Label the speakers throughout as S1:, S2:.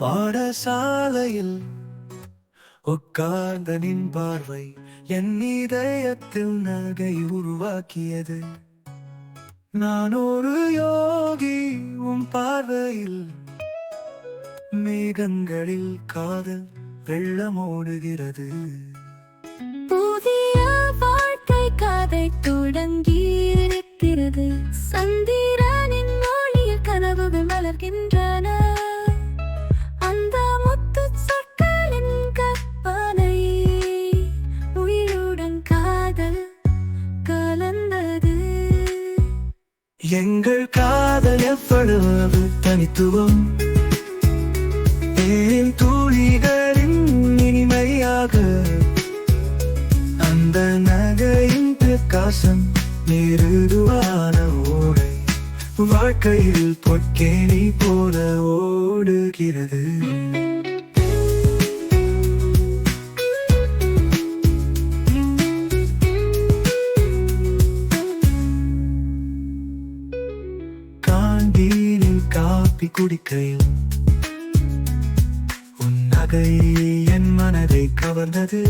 S1: பாடசாலையில் உட்கார்ந்த நின் பார்வை என் இதயத்தில் நகை உருவாக்கியது. நான் ஒரு யோகி உன் பார்வையில் மேகங்களில் காதல் வெள்ளம் ஓடுகிறது
S2: புதிய வாழ்க்கை கதை தொடங்கி இருக்கிறது. சந்திரனின் மொழியில் கனவுகள் மலர்கின்றன
S1: எங்கள் காதல் எவ்வளவு தனித்துவம்? தேன் தூளிகளின் இனிமையாக? அந்த நகையின் பிரகாசம் நெருதுவான ஓடை. வாழ்க்கையில் பொற்கேணி போல ஓடுகிறது. காப்பி குடிக்கையும் உன் நகை என் மனதை கவர்ந்தது.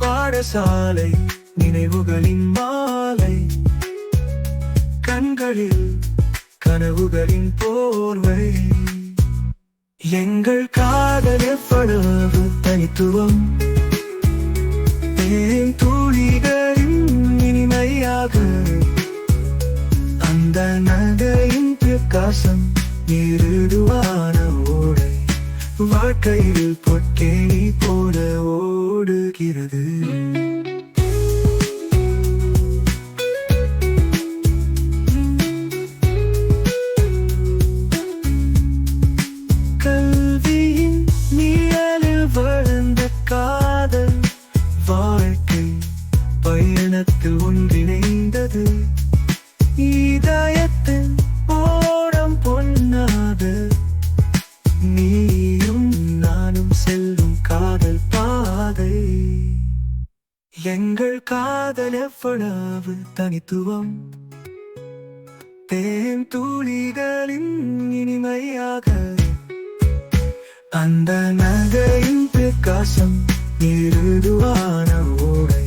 S1: பாடசாலை நினைவுகளின் மாலை. கண்களில் கனவுகளின் போர்வை. எங்கள் காதல் எவ்வளவு தனித்துவம். தேன் தூளிகளின் இனிமையாக அந்த பிரகாசம் இருடுவான ஓடை. வாழ்க்கையில் பொற்கேணி போல ஓடுகிறது. கல்வியின் நிழலில் வளர்ந்த காதல் வாழ்க்கை எங்கள் காதல் எவ்வளவு தனித்துவம்? தேன் தூளிகளின் இனிமையாக. அந்த நகையின் பிரகாசம் இருதுவான ஓடை.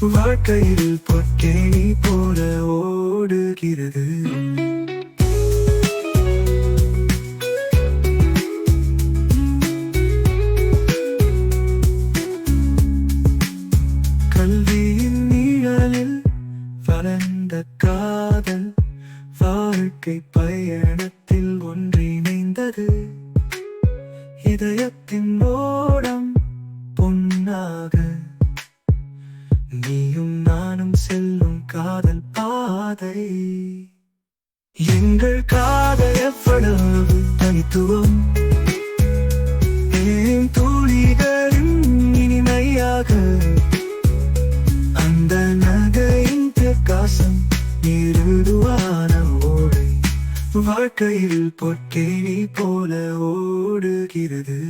S1: வாழ்க்கையில் பொற்கேணி போல ஓடுகிறது. பயணத்தில் ஒன்றிணைந்தது. இதயத்தின் ஓடம் பொன்னாக. நீயும் நானும் செல்லும் காதல் பாதை. எங்கள் காதல் எவ்வளவு தனித்துவம் வாழ்க்கையில் பொற்கேணி போல ஓடுகிறது.